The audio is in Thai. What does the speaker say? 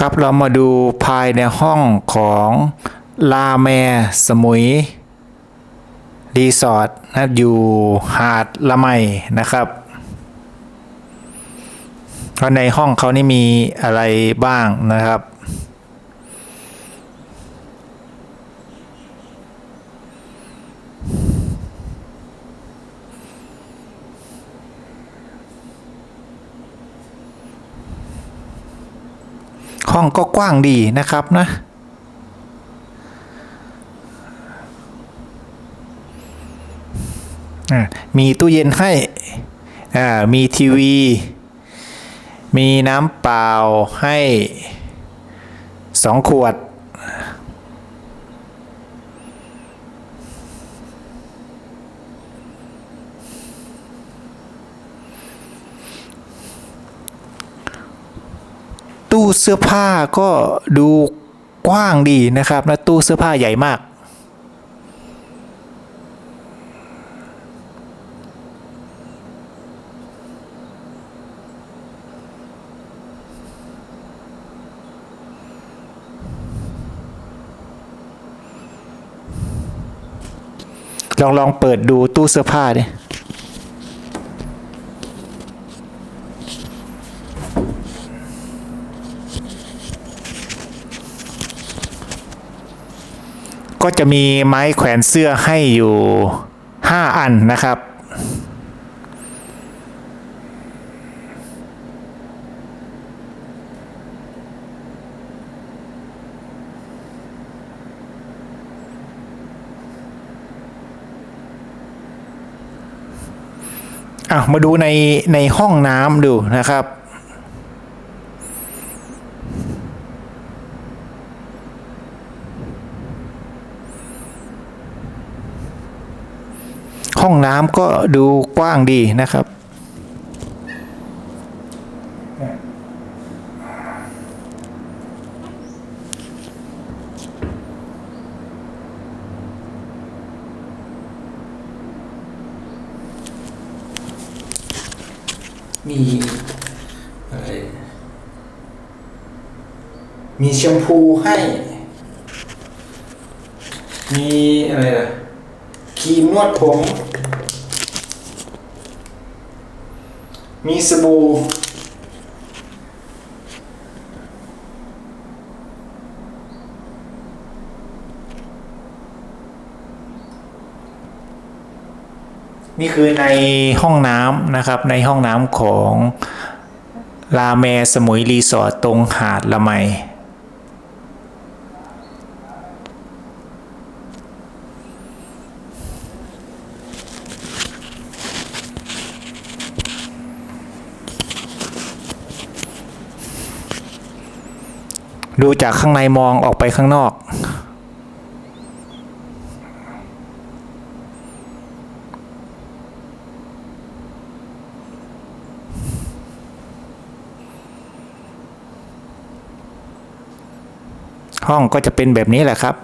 ครับเรามาดูภายในห้องของลาแมสมุย รีสอร์ทนะครับอยู่หาดละไมนะครับเพราะในห้องเขานี่มีอะไรบ้างนะครับ ห้องก็กว้างดีนะครับนะมีตู้เย็นให้ มีทีวี มีน้ำเปล่าให้สองขวด ตู้เสื้อผ้าก็ดูกว้างดีนะครับนะตู้เสื้อผ้าใหญ่มาก ลองลองเปิดดูตู้เสื้อผ้าดิ ก็จะมีไม้แขวนเสื้อให้อยู่ 5 อันนะครับ อะ มาดูในในห้องน้ำดูนะครับ ห้องน้ำก็ดูกว้างดีนะครับ มีอะไรมีแชมพูให้ มีอะไรล่ะ ครีมนวดผม มีสบู่นี่คือในห้องน้ำนะครับในห้องน้ำของลาเมสมุยรีสอร์ทตรงหาดละไม ดูจากข้างในมองออกไปข้างนอก ห้องก็จะเป็นแบบนี้แหละครับ